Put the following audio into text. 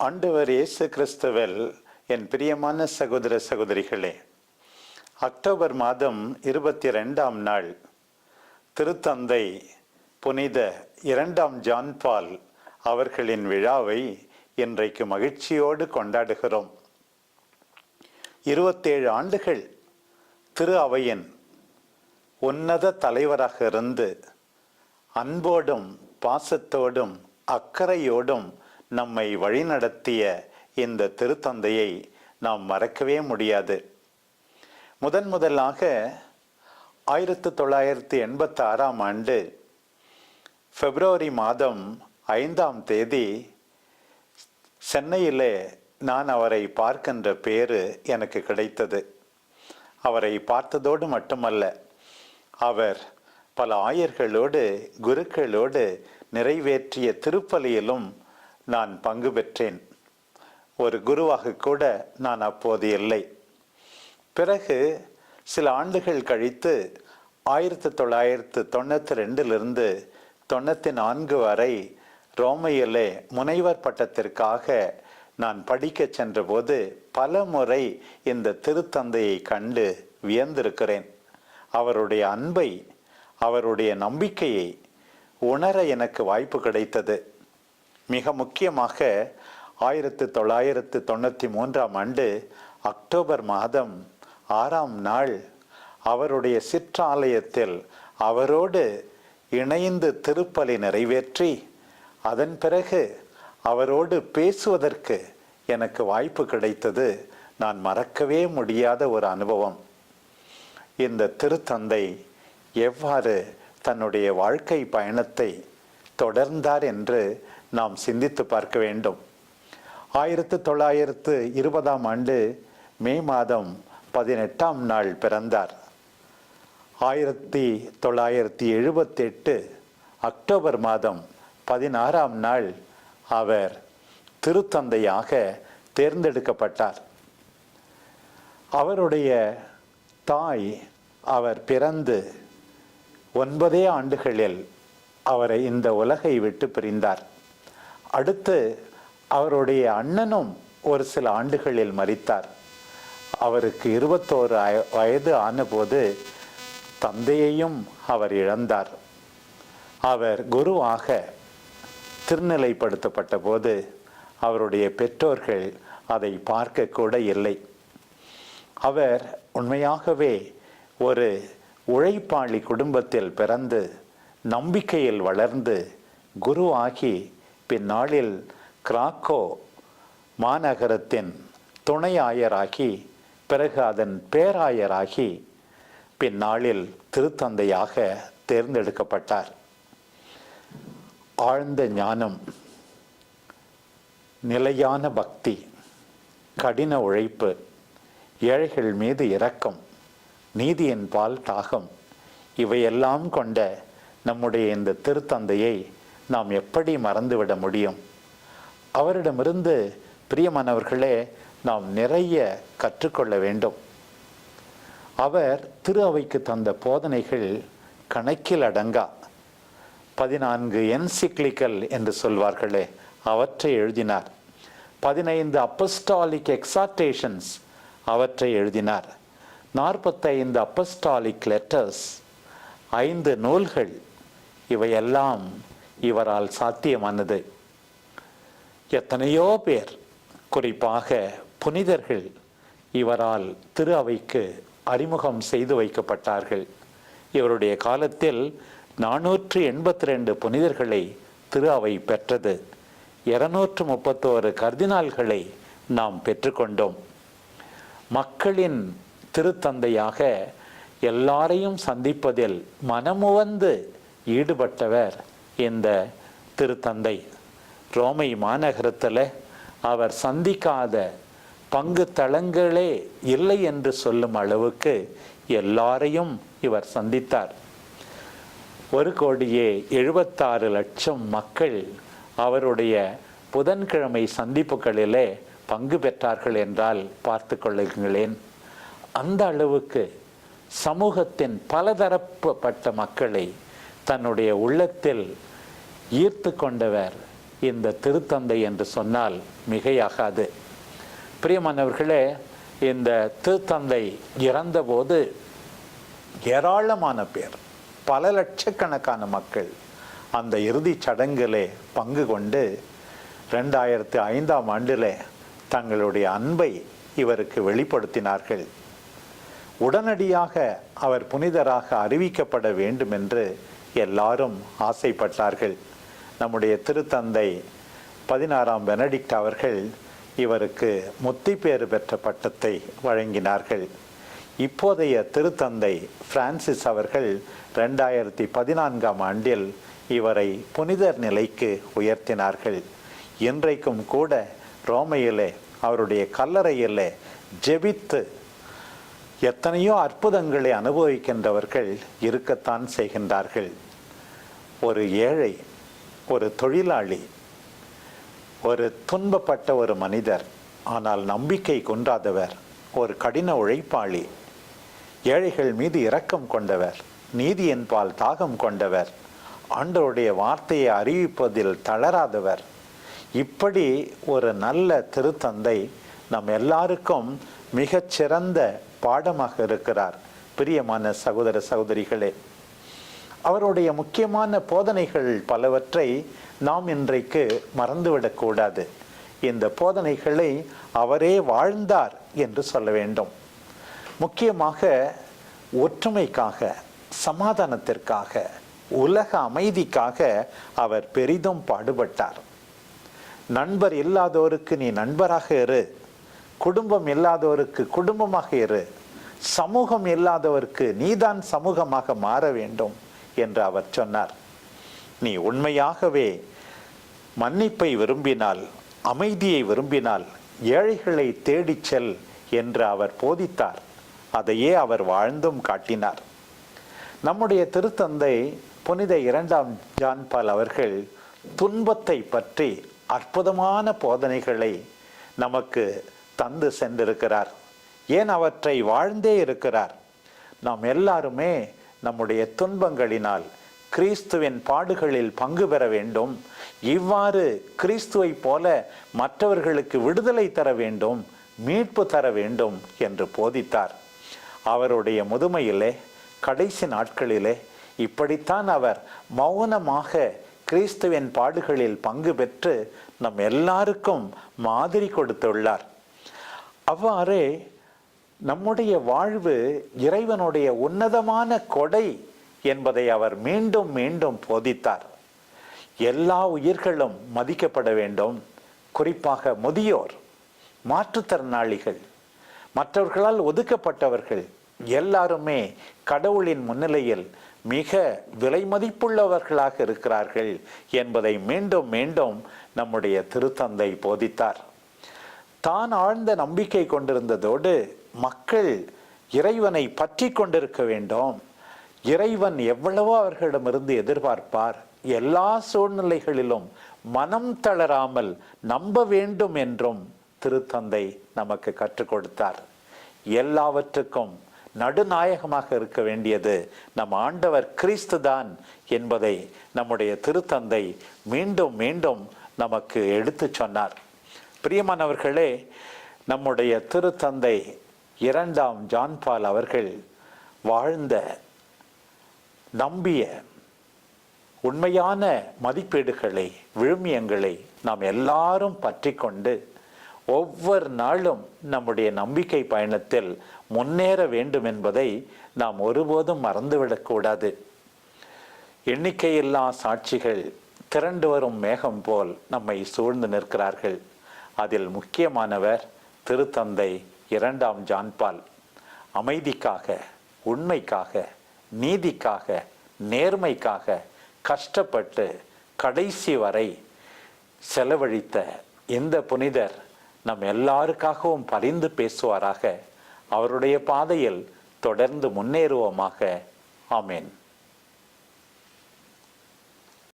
ஆண்டவர் இயேசு கிறிஸ்துவல் என் பிரியமான சகோதர சகோதரிகளே அக்டோபர் மாதம் இருபத்தி ரெண்டாம் நாள் திருத்தந்தை புனித இரண்டாம் ஜான்பால் அவர்களின் விழாவை இன்றைக்கு மகிழ்ச்சியோடு கொண்டாடுகிறோம். இருபத்தேழு ஆண்டுகள் திரு அவையின் உன்னத தலைவராக இருந்து அன்போடும் பாசத்தோடும் அக்கறையோடும் நம்மை வழிநடத்திய இந்த திருத்தந்தையை நாம் மறக்கவே முடியாது. முதன் முதலாக ஆயிரத்து தொள்ளாயிரத்தி எண்பத்தி ஆறாம் ஆண்டு பிப்ரவரி மாதம் ஐந்தாம் தேதி சென்னையிலே நான் அவரை பார்க்கின்ற பேரு எனக்கு கிடைத்தது. அவரை பார்த்ததோடு மட்டுமல்ல அவர் பல ஆயர்களோடு குருக்களோடு நிறைவேற்றிய திருப்பலியிலும் நான் பங்கு பெற்றேன். ஒரு குருவாக கூட நான் அப்போது இல்லை. பிறகு சில ஆண்டுகள் கழித்து ஆயிரத்தி தொள்ளாயிரத்து தொண்ணூற்றி ரெண்டிலிருந்து தொண்ணூற்றி நான்கு வரை ரோமையிலே முனைவர் பட்டத்திற்காக நான் படிக்க சென்றபோது பல முறை இந்த திருத்தந்தையை கண்டு வியந்திருக்கிறேன். அவருடைய அன்பை அவருடைய நம்பிக்கையை உணர எனக்கு வாய்ப்பு கிடைத்தது. மிக முக்கியமாக ஆயிரத்து தொள்ளாயிரத்து தொண்ணூற்றி மூன்றாம் ஆண்டு அக்டோபர் மாதம் ஆறாம் நாள் அவருடைய சிற்றாலயத்தில் அவரோடு இணைந்து திருப்பலி நிறைவேற்றி அதன் பிறகு அவரோடு பேசுவதற்கு எனக்கு வாய்ப்பு கிடைத்தது. நான் மறக்கவே முடியாத ஒரு அனுபவம். இந்த திருத்தந்தை எவ்வாறு தன்னுடைய வாழ்க்கை பயணத்தை தொடர்ந்தார் என்று நாம் சிந்தித்து பார்க்க வேண்டும். ஆயிரத்து தொள்ளாயிரத்து இருபதாம் ஆண்டு மே மாதம் பதினெட்டாம் நாள் பிறந்தார். ஆயிரத்தி தொள்ளாயிரத்தி எழுபத்தெட்டு அக்டோபர் மாதம் பதினாறாம் நாள் அவர் திருத்தந்தையாக தேர்ந்தெடுக்கப்பட்டார். அவருடைய தாய் அவர் பிறந்து ஒன்பதே ஆண்டுகளில் அவரை இந்த உலகை விட்டு பிரிந்தார். அடுத்து அவருடைய அண்ணனும் ஒரு சில ஆண்டுகளில் மறித்தார். அவருக்கு இருபத்தோரு வயது ஆனபோது தந்தையையும் அவர் இழந்தார். அவர் குருவாக திருநிலைப்படுத்தப்பட்ட போது அவருடைய பெற்றோர்கள் அதை பார்க்க கூட இல்லை. அவர் உண்மையாகவே ஒரு உழைப்பாளி குடும்பத்தில் பிறந்து நம்பிக்கையில் வளர்ந்து குருவாகி பின்னாளில் கிராக்கோ மாநகரத்தின் துணை ஆயராகி பிறகு அதன் பேராயராகி பின்னாளில் திருத்தந்தையாக தேர்ந்தெடுக்கப்பட்டார். ஆழ்ந்த ஞானம் நிலையான பக்தி கடின உழைப்பு ஏழைகள் மீது இரக்கம் நீதியின் பால் தாகம் இவையெல்லாம் கொண்ட நம்முடைய இந்த திருத்தந்தையை நாம் எப்படி மறந்துவிட முடியும்? அவரிடமிருந்து பிரியமானவர்களே நாம் நிறைய கற்றுக்கொள்ள வேண்டும். அவர் திரு அவைக்கு தந்த போதனைகள் கணக்கில் அடங்கா. பதினான்கு என்சிக்ளிக்கல் என்று சொல்வார்களே அவற்றை எழுதினார். பதினைந்து அப்பஸ்டாலிக் எக்ஸாட்டேஷன்ஸ் அவற்றை எழுதினார். நாற்பத்தைந்து அப்பஸ்டாலிக் லெட்டர்ஸ் ஐந்து நூல்கள் இவையெல்லாம் இவரால் சாத்தியமானது. எத்தனையோ பேர் குறிப்பாக புனிதர்கள் இவரால் திரு அவைக்கு அறிமுகம் செய்து வைக்கப்பட்டார்கள். இவருடைய காலத்தில் நானூற்று எண்பத்தி ரெண்டு புனிதர்களை திரு அவை பெற்றது. இருநூற்று முப்பத்தோரு கர்தினால்களை நாம் பெற்றுக்கொண்டோம். மக்களின் திருத்தந்தையாக எல்லாரையும் சந்திப்பதில் மனமுவந்து ஈடுபட்டவர் இந்த திருத்தந்தை. ரோமை மாநகரத்தில் அவர் சந்திக்காத பங்கு தளங்களே இல்லை என்று சொல்லும் அளவுக்கு எல்லாரையும் இவர் சந்தித்தார். ஒரு கோடியே எழுபத்தாறு லட்சம் மக்கள் அவருடைய புதன்கிழமை சந்திப்புகளிலே பங்கு பெற்றார்கள் என்றால் பார்த்து கொள்ளுங்களேன். அந்த அளவுக்கு சமூகத்தின் பலதரப்பட்ட மக்களை தன்னுடைய உள்ளத்தில் ஈர்த்து கொண்டவர் இந்த திருத்தந்தை என்று சொன்னால் மிகையாகாது. பிரியமானவர்களே இந்த திருத்தந்தை இறந்தபோது ஏராளமான பேர் பல லட்சக்கணக்கான மக்கள் அந்த இறுதிச் சடங்கிலே பங்கு கொண்டு ரெண்டாயிரத்து ஐந்தாம் ஆண்டில் தங்களுடைய அன்பை இவருக்கு வெளிப்படுத்தினார்கள். உடனடியாக அவர் புனிதராக அறிவிக்கப்பட வேண்டும் என்று எல்லாரும் ஆசைப்பட்டார்கள். நம்முடைய திருத்தந்தை பதினாறாம் பெனடிக்ட் அவர்கள் இவருக்கு முத்திப்பேறு பெற்ற பட்டத்தை வழங்கினார்கள். இப்போதைய திருத்தந்தை பிரான்சிஸ் அவர்கள் ரெண்டாயிரத்தி பதினான்காம் ஆண்டில் இவரை புனிதர் நிலைக்கு உயர்த்தினார்கள். இன்றைக்கும் கூட ரோமையிலே அவருடைய கல்லறையிலே ஜெபித்து எத்தனையோ அற்புதங்களை அனுபவிக்கின்றவர்கள் இருக்கத்தான் செய்கின்றார்கள். ஒரு ஏழை ஒரு தொழிலாளி ஒரு துன்பப்பட்ட ஒரு மனிதர் ஆனால் நம்பிக்கை கொண்டாதவர் ஒரு கடின உழைப்பாளி ஏழைகள் மீது இரக்கம் கொண்டவர் நீதியின்பால் தாகம் கொண்டவர் ஆண்டவருடைய வார்த்தையை அறிவிப்பதில் தளராதவர். இப்படி ஒரு நல்ல திருத்தந்தை நம் எல்லாருக்கும் மிகச்சிறந்த பாடமாக இருக்கிறார். பிரியமான சகோதர சகோதரிகளே அவருடைய முக்கியமான போதனைகள் பலவற்றை நாம் இன்றைக்கு மறந்துவிடக்கூடாது. இந்த போதனைகளை அவரே வாழ்ந்தார் என்று சொல்ல வேண்டும். முக்கியமாக ஒற்றுமைக்காக சமாதானத்திற்காக உலக அமைதிக்காக அவர் பெரிதும் பாடுபட்டார். நண்பர் இல்லாதோருக்கு நீ நண்பராக இரு. குடும்பம் இல்லாதவருக்கு குடும்பமாக இரு. சமூகம் இல்லாதவருக்கு நீதான் சமூகமாக மாற வேண்டும் என்று அவர் சொன்னார். நீ உண்மையாகவே மன்னிப்பை விரும்பினால் அமைதியை விரும்பினால் ஏழைகளை தேடிச் செல் என்று அவர் போதித்தார். அதையே அவர் வாழ்ந்தும் காட்டினார். நம்முடைய திருத்தந்தை புனித இரண்டாம் ஜான்பால் அவர்கள் துன்பத்தை பற்றி அற்புதமான போதனைகளை நமக்கு தந்து சென்றிருக்கிறார். ஏன் அவற்றை வாழ்ந்தே இருக்கிறார்? நாம் எல்லாருமே நம்முடைய துன்பங்களினால் கிறிஸ்துவின் பாடுகளில் பங்கு பெற வேண்டும். இவ்வாறு கிறிஸ்துவை போல மற்றவர்களுக்கு விடுதலை தர வேண்டும் மீட்பு தர வேண்டும் என்று போதித்தார். அவருடைய முதுமையிலே கடைசி நாட்களிலே இப்படித்தான் அவர் மௌனமாக கிறிஸ்துவின் பாடுகளில் பங்கு பெற்று நம் எல்லாருக்கும் மாதிரி கொடுத்துள்ளார். அவ்வாறே நம்முடைய வாழ்வு இறைவனுடைய உன்னதமான கொடை என்பதை அவர் மீண்டும் மீண்டும் போதித்தார். எல்லா உயிர்களும் மதிக்கப்பட வேண்டும். குறிப்பாக முதியோர் மாற்றுத்திறனாளிகள் மற்றவர்களால் ஒதுக்கப்பட்டவர்கள் எல்லாருமே கடவுளின் முன்னிலையில் மிக விலை மதிப்புள்ளவர்களாக இருக்கிறார்கள் என்பதை மீண்டும் மீண்டும் நம்முடைய திருத்தந்தை போதித்தார். தான் ஆழ்ந்த நம்பிக்கை கொண்டிருந்ததோடு மக்கள் இறைவனை பற்றி கொண்டிருக்க வேண்டும். இறைவன் எவ்வளவோ அவர்களிடமிருந்து எதிர்பார்ப்பார். எல்லா சூழ்நிலைகளிலும் மனம் தளராமல் நம்ப வேண்டும் என்றும் திருத்தந்தை நமக்கு கற்றுக் கொடுத்தார். எல்லாவற்றுக்கும் நடுநாயகமாக இருக்க வேண்டியது நம் ஆண்டவர் கிறிஸ்து தான் என்பதை நம்முடைய திருத்தந்தை மீண்டும் மீண்டும் நமக்கு எடுத்துச் சொன்னார். பிரியமானவர்களே நம்முடைய திருத்தந்தை இரண்டாம் ஜான்பால் அவர்கள் வாழ்ந்த நம்பிய உண்மையான மதிப்பீடுகளை விழுமியங்களை நாம் எல்லாரும் பற்றி கொண்டு ஒவ்வொரு நாளும் நம்முடைய நம்பிக்கை பயணத்தில் முன்னேற வேண்டும் என்பதை நாம் ஒருபோதும் மறந்துவிடக்கூடாது எண்ணிக்கையில்லா சாட்சிகள் திரண்டு வரும் மேகம் போல் நம்மை சூழ்ந்து நிற்கிறார்கள். அதில் முக்கியமானவர் திருத்தந்தை இரண்டாம் ஜான்பால். அமைதிக்காக உண்மைக்காக நீதிக்காக நேர்மைக்காக கஷ்டப்பட்டு கடைசி வரை செலவழித்த இந்த புனிதர் நம் எல்லாருக்காகவும் பரிந்து பேசுவாராக. அவருடைய பாதையில் தொடர்ந்து முன்னேறுவோமாக. ஆமேன்.